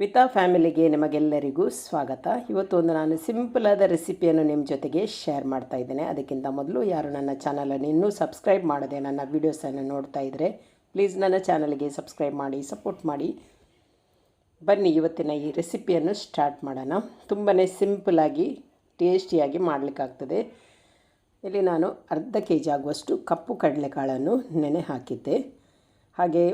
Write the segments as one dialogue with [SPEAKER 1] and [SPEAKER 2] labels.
[SPEAKER 1] ವಿತಾ ಫ್ಯಾಮಿಲಿಗೆ ನಿಮಗೆಲ್ಲರಿಗೂ ಸ್ವಾಗತ. ಇವತ್ತು ಒಂದು ನಾನು ಸಿಂಪಲಾದ ರೆಸಿಪಿಯನ್ನು ನಿಮ್ಮ ಜೊತೆಗೆ ಶೇರ್ ಮಾಡ್ತಾ ಇದ್ದೇನೆ. ಅದಕ್ಕಿಂತ ಮೊದಲು ಯಾರು ನನ್ನ ಚಾನಲನ್ನು ಇನ್ನೂ ಸಬ್ಸ್ಕ್ರೈಬ್ ಮಾಡದೆ ನನ್ನ ವೀಡಿಯೋಸನ್ನು ನೋಡ್ತಾ ಇದ್ದರೆ ಪ್ಲೀಸ್ ನನ್ನ ಚಾನಲ್ಗೆ ಸಬ್ಸ್ಕ್ರೈಬ್ ಮಾಡಿ ಸಪೋರ್ಟ್ ಮಾಡಿ. ಬನ್ನಿ, ಇವತ್ತಿನ ಈ ರೆಸಿಪಿಯನ್ನು ಸ್ಟಾರ್ಟ್ ಮಾಡೋಣ. ತುಂಬಾ ಸಿಂಪಲಾಗಿ ಟೇಸ್ಟಿಯಾಗಿ ಮಾಡಲಿಕ್ಕಾಗ್ತದೆ. ಇಲ್ಲಿ ನಾನು ಅರ್ಧ ಕೆ ಜಿ ಆಗುವಷ್ಟು ಕಪ್ಪು ಕಡಲೆಕಾಳನ್ನು ನೆನೆ ಹಾಕಿದ್ದೆ. ಹಾಗೆ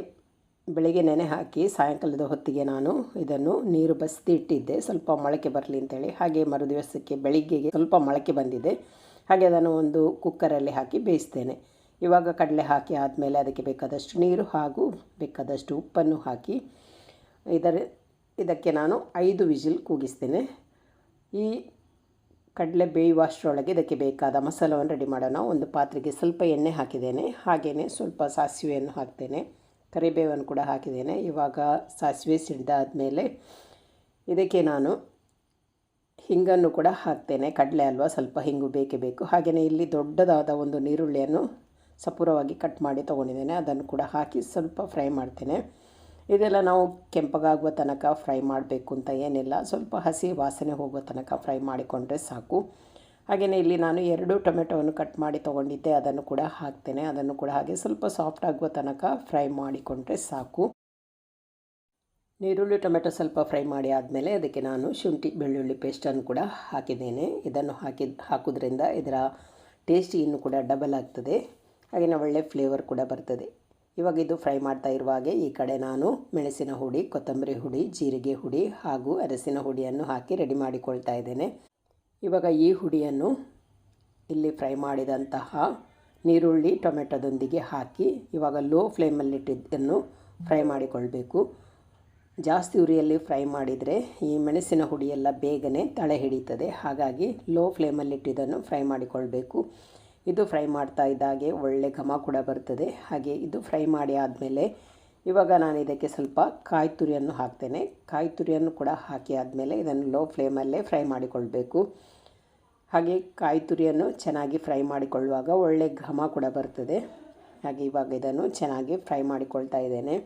[SPEAKER 1] ಬೆಳಿಗ್ಗೆ ನೆನೆ ಹಾಕಿ ಸಾಯಂಕಾಲದ ಹೊತ್ತಿಗೆ ನಾನು ಇದನ್ನು ನೀರು ಬಸ್ತಿ ಇಟ್ಟಿದ್ದೆ. ಸ್ವಲ್ಪ ಮೊಳಕೆ ಬರಲಿ ಅಂತೇಳಿ. ಹಾಗೆ ಮರುದಿವಸಕ್ಕೆ ಬೆಳಿಗ್ಗೆಗೆ ಸ್ವಲ್ಪ ಮೊಳಕೆ ಬಂದಿದೆ. ಹಾಗೆ ಅದನ್ನು ಒಂದು ಕುಕ್ಕರಲ್ಲಿ ಹಾಕಿ ಬೇಯಿಸ್ತೇನೆ. ಇವಾಗ ಕಡಲೆ ಹಾಕಿ ಆದಮೇಲೆ ಅದಕ್ಕೆ ಬೇಕಾದಷ್ಟು ನೀರು ಹಾಗೂ ಬೇಕಾದಷ್ಟು ಉಪ್ಪನ್ನು ಹಾಕಿ ಇದರ ಇದಕ್ಕೆ ನಾನು ಐದು ವಿಜಿಲ್ ಕೂಗಿಸ್ತೇನೆ. ಈ ಕಡಲೆ ಬೇಯುವಷ್ಟರೊಳಗೆ ಇದಕ್ಕೆ ಬೇಕಾದ ಮಸಾಲವನ್ನು ರೆಡಿ ಮಾಡೋಣ. ಒಂದು ಪಾತ್ರೆಗೆ ಸ್ವಲ್ಪ ಎಣ್ಣೆ ಹಾಕಿದ್ದೇನೆ. ಹಾಗೆಯೇ ಸ್ವಲ್ಪ ಸಾಸಿವೆಯನ್ನು ಹಾಕ್ತೇನೆ. ಕರಿಬೇವನ್ನು ಕೂಡ ಹಾಕಿದ್ದೇನೆ. ಇವಾಗ ಸಾಸಿವೆ ಸಿಡ್ದಾದ್ಮೇಲೆ ಇದಕ್ಕೆ ನಾನು ಹಿಂಗನ್ನು ಕೂಡ ಹಾಕ್ತೇನೆ. ಕಡಲೆ ಅಲ್ವಾ, ಸ್ವಲ್ಪ ಹಿಂಗು ಬೇಕೇ ಬೇಕು. ಹಾಗೆಯೇ ಇಲ್ಲಿ ದೊಡ್ಡದಾದ ಒಂದು ನೀರುಳ್ಳಿಯನ್ನು ಸಪೂರವಾಗಿ ಕಟ್ ಮಾಡಿ ತೊಗೊಂಡಿದ್ದೇನೆ. ಅದನ್ನು ಕೂಡ ಹಾಕಿ ಸ್ವಲ್ಪ ಫ್ರೈ ಮಾಡ್ತೇನೆ. ಇದೆಲ್ಲ ನಾವು ಕೆಂಪಗಾಗುವ ತನಕ ಫ್ರೈ ಮಾಡಬೇಕು ಅಂತ ಏನಿಲ್ಲ. ಸ್ವಲ್ಪ ಹಸಿ ವಾಸನೆ ಹೋಗುವ ತನಕ ಫ್ರೈ ಮಾಡಿಕೊಂಡ್ರೆ ಸಾಕು. ಹಾಗೆಯೇ ಇಲ್ಲಿ ನಾನು ಎರಡು ಟೊಮೆಟೊವನ್ನು ಕಟ್ ಮಾಡಿ ತೊಗೊಂಡಿದ್ದೆ, ಅದನ್ನು ಕೂಡ ಹಾಕ್ತೇನೆ. ಅದನ್ನು ಕೂಡ ಹಾಗೆ ಸ್ವಲ್ಪ ಸಾಫ್ಟ್ ಆಗುವ ತನಕ ಫ್ರೈ ಮಾಡಿಕೊಂಡ್ರೆ ಸಾಕು. ನೀರುಳ್ಳಿ ಟೊಮೆಟೊ ಸ್ವಲ್ಪ ಫ್ರೈ ಮಾಡಿ ಆದಮೇಲೆ ಅದಕ್ಕೆ ನಾನು ಶುಂಠಿ, ಬೆಳ್ಳುಳ್ಳಿ ಪೇಸ್ಟನ್ನು ಕೂಡ ಹಾಕಿದ್ದೇನೆ. ಇದನ್ನು ಹಾಕಿ, ಹಾಕೋದ್ರಿಂದ ಇದರ ಟೇಸ್ಟ್ ಇನ್ನು ಕೂಡ ಡಬಲ್ ಆಗ್ತದೆ. ಹಾಗೆಯೇ ಒಳ್ಳೆ ಫ್ಲೇವರ್ ಕೂಡ ಬರ್ತದೆ. ಇವಾಗ ಇದು ಫ್ರೈ ಮಾಡ್ತಾ ಇರುವಾಗೆ ಈ ಕಡೆ ನಾನು ಮೆಣಸಿನ ಹುಡಿ, ಕೊತ್ತಂಬರಿ ಹುಡಿ, ಜೀರಿಗೆ ಹುಡಿ ಹಾಗೂ ಅರಸಿನ ಹುಡಿಯನ್ನು ಹಾಕಿ ರೆಡಿ ಮಾಡಿಕೊಳ್ತಾ ಇದ್ದೇನೆ. ಇವಾಗ ಈ ಹುಡಿಯನ್ನು ಇಲ್ಲಿ ಫ್ರೈ ಮಾಡಿದಂತಹ ನೀರುಳ್ಳಿ ಟೊಮೆಟೊದೊಂದಿಗೆ ಹಾಕಿ ಇವಾಗ ಲೋ ಫ್ಲೇಮಲ್ಲಿಟ್ಟಿದ್ದನ್ನು ಫ್ರೈ ಮಾಡಿಕೊಳ್ಬೇಕು. ಜಾಸ್ತಿ ಉರಿಯಲ್ಲಿ ಫ್ರೈ ಮಾಡಿದರೆ ಈ ಮೆಣಸಿನ ಹುಡಿಯೆಲ್ಲ ಬೇಗನೆ ತಳೆ ಹಿಡಿತದೆ ಹಾಗಾಗಿ ಲೋ ಫ್ಲೇಮಲ್ಲಿಟ್ಟಿದ್ದನ್ನು ಫ್ರೈ ಮಾಡಿಕೊಳ್ಬೇಕು. ಇದು ಫ್ರೈ ಮಾಡ್ತಾ ಇದ್ದಾಗೆ ಒಳ್ಳೆ ಘಮ ಕೂಡ ಬರ್ತದೆ. ಹಾಗೆ ಇದು ಫ್ರೈ ಮಾಡಿ ಆದಮೇಲೆ ಇವಾಗ ನಾನು ಇದಕ್ಕೆ ಸ್ವಲ್ಪ ಕಾಯಿ ತುರಿಯನ್ನು ಹಾಕ್ತೇನೆ. ಕಾಯಿ ತುರಿಯನ್ನು ಕೂಡ ಹಾಕಿ ಆದಮೇಲೆ ಇದನ್ನು ಲೋ ಫ್ಲೇಮಲ್ಲೇ ಫ್ರೈ ಮಾಡಿಕೊಳ್ಬೇಕು. ಹಾಗೆ ಕಾಯಿ ತುರಿಯನ್ನು ಚೆನ್ನಾಗಿ ಫ್ರೈ ಮಾಡಿಕೊಳ್ಳುವಾಗ ಒಳ್ಳೆ ಘಮ ಕೂಡ ಬರ್ತದೆ. ಹಾಗೆ ಇವಾಗ ಇದನ್ನು ಚೆನ್ನಾಗಿ ಫ್ರೈ ಮಾಡಿಕೊಳ್ತಾ ಇದ್ದೇನೆ.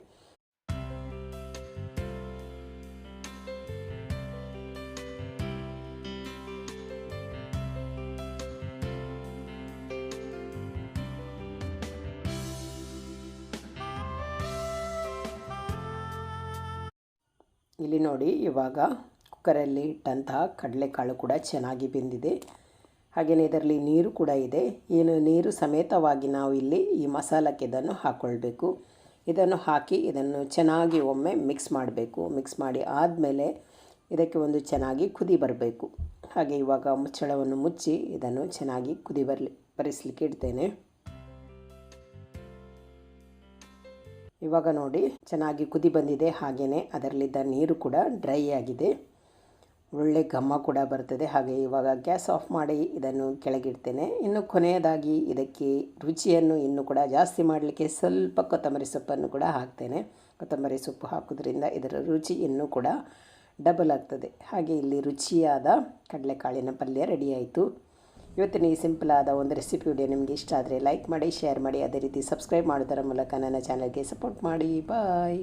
[SPEAKER 1] ಇಲ್ಲಿ ನೋಡಿ, ಇವಾಗ ಕುಕ್ಕರಲ್ಲಿ ಇಟ್ಟಂತಹ ಕಡಲೆಕಾಳು ಕೂಡ ಚೆನ್ನಾಗಿ ಬೆಂದಿದೆ. ಹಾಗೆಯೇ ಇದರಲ್ಲಿ ನೀರು ಕೂಡ ಇದೆ. ಏನು, ನೀರು ಸಮೇತವಾಗಿ ನಾವು ಇಲ್ಲಿ ಈ ಮಸಾಲಕ್ಕೆ ಇದನ್ನು ಹಾಕ್ಕೊಳ್ಬೇಕು ಇದನ್ನು ಹಾಕಿ ಇದನ್ನು ಚೆನ್ನಾಗಿ ಒಮ್ಮೆ ಮಿಕ್ಸ್ ಮಾಡಬೇಕು. ಮಿಕ್ಸ್ ಮಾಡಿ ಆದಮೇಲೆ ಇದಕ್ಕೆ ಒಂದು ಚೆನ್ನಾಗಿ ಕುದಿ ಬರಬೇಕು. ಹಾಗೆ ಇವಾಗ ಮುಚ್ಚಳವನ್ನು ಮುಚ್ಚಿ ಇದನ್ನು ಚೆನ್ನಾಗಿ ಕುದಿ ಬರಲಿ, ಬರಿಸಲಿಕ್ಕೆ ಇಡ್ತೇನೆ. ಇವಾಗ ನೋಡಿ, ಚೆನ್ನಾಗಿ ಕುದಿ ಬಂದಿದೆ ಹಾಗೆಯೇ ಅದರಲ್ಲಿದ್ದ ನೀರು ಕೂಡ ಡ್ರೈ ಆಗಿದೆ. ಒಳ್ಳೆ ಘಮ್ಮ ಕೂಡ ಬರ್ತದೆ, ಹಾಗೆ ಇವಾಗ ಗ್ಯಾಸ್ ಆಫ್ ಮಾಡಿ ಇದನ್ನು ಕೆಳಗಿಡ್ತೇನೆ. ಇನ್ನು ಕೊನೆಯದಾಗಿ ಇದಕ್ಕೆ ರುಚಿಯನ್ನು ಇನ್ನೂ ಕೂಡ ಜಾಸ್ತಿ ಮಾಡಲಿಕ್ಕೆ ಸ್ವಲ್ಪ ಕೊತ್ತಂಬರಿ ಸೊಪ್ಪನ್ನು ಕೂಡ ಹಾಕ್ತೇನೆ. ಕೊತ್ತಂಬರಿ ಸೊಪ್ಪು ಹಾಕೋದ್ರಿಂದ ಇದರ ರುಚಿ ಇನ್ನೂ ಕೂಡ ಡಬಲ್ ಆಗ್ತದೆ. ಹಾಗೆ ಇಲ್ಲಿ ರುಚಿಯಾದ ಕಡಲೆಕಾಳಿನ ಪಲ್ಯ ರೆಡಿಯಾಯಿತು ಇವತ್ತಿನ ಈ ಸಿಂಪಲ್ ಆದ ಒಂದು ರೆಸಿಪಿ ವಿಡಿಯೋ ನಿಮಗೆ ಇಷ್ಟ ಆದರೆ ಲೈಕ್ ಮಾಡಿ ಶೇರ್ ಮಾಡಿ, ಅದೇ ರೀತಿ ಸಬ್ಸ್ಕ್ರೈಬ್ ಮಾಡೋದರ ಮೂಲಕ ನನ್ನ ಚಾನಲ್ಗೆ ಸಪೋರ್ಟ್ ಮಾಡಿ. ಬಾಯ್